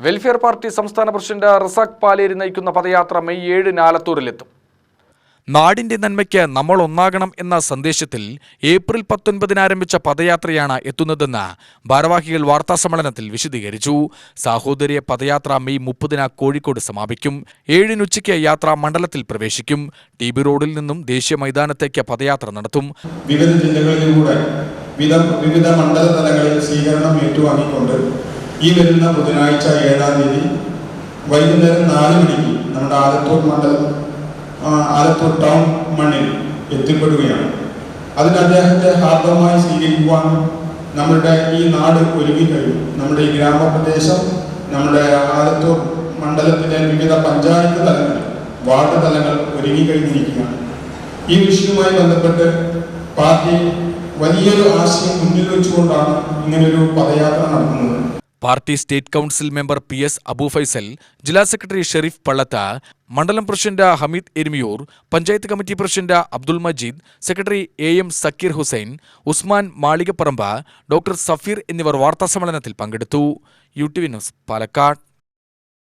Welfare party സംസ്ഥാന president Razak Paleri നയിക്കുന്ന പദയാത്ര മെയ് ഏഴിന് ആലത്തൂരിലെത്തും. നാടിന്റെ നന്മയ്ക്ക് നമ്മൾ ഒന്നാകണം എന്ന സന്ദേശത്തിൽ ഏപ്രിൽ പത്തൊൻപതിന് ആരംഭിച്ച പദയാത്രയാണ് എത്തുന്നതെന്ന് ഭാരവാഹികൾ വാർത്താസമ്മേളനത്തിൽ വിശദീകരിച്ചു. സാഹോദര്യ പദയാത്ര മെയ് മുപ്പതിന് കോഴിക്കോട് സമാപിക്കും. ഏഴിനുച്ചയ്ക്ക് യാത്ര മണ്ഡലത്തിൽ പ്രവേശിക്കും. ടി ബി റോഡിൽ നിന്നും ദേശീയ മൈതാനത്തേക്ക് പദയാത്ര നടത്തും. വിവിധ ജില്ലകളിലൂടെ വിവിധ വിവിധ മണ്ഡല തലങ്ങളിൽ സ്വീകരണം ഏറ്റുവാങ്ങിക്കൊണ്ട് ഈ വരുന്ന ബുധനാഴ്ച ഏഴാം തീയതി വൈകുന്നേരം നാല് മണിക്ക് നമ്മുടെ ആലത്തൂർ മണ്ഡലം ആലത്തൂർ ടൗൺ മണ്ണിൽ എത്തിപ്പെടുകയാണ്. അതിന് അദ്ദേഹത്തെ ഹാർദവമായി സ്വീകരിക്കുവാൻ നമ്മുടെ ഈ നാട് ഒരുങ്ങി കഴിഞ്ഞു. നമ്മുടെ ഈ ഗ്രാമപ്രദേശം നമ്മുടെ ആലത്തൂർ മണ്ഡലത്തിലെ വിവിധ പഞ്ചായത്ത് തലങ്ങൾ വാർഡ് തലങ്ങൾ ഒരുങ്ങി ഒരുങ്ങിക്കഴിഞ്ഞിരിക്കുകയാണ് ഈ വിഷയവുമായി ബന്ധപ്പെട്ട് പാർട്ടി വലിയൊരു ആശയം മുന്നിൽ വെച്ചുകൊണ്ടാണ് ഇങ്ങനൊരു പദയാത്ര നടത്തുന്നത്. Party state council member P S Abufaisal ജില്ലാ സെക്രട്ടറി ഷെരീഫ് പള്ളത്ത മണ്ഡലം president Hameed Erumiyur panchayat committee president Abdul Majeed secretary A M Zakir Hussain Usman Malikapparamba doctor Safeer എന്നിവർ വാർത്താസമ്മേളനത്തിൽ പങ്കെടുത്തു. U T V news Palakkad.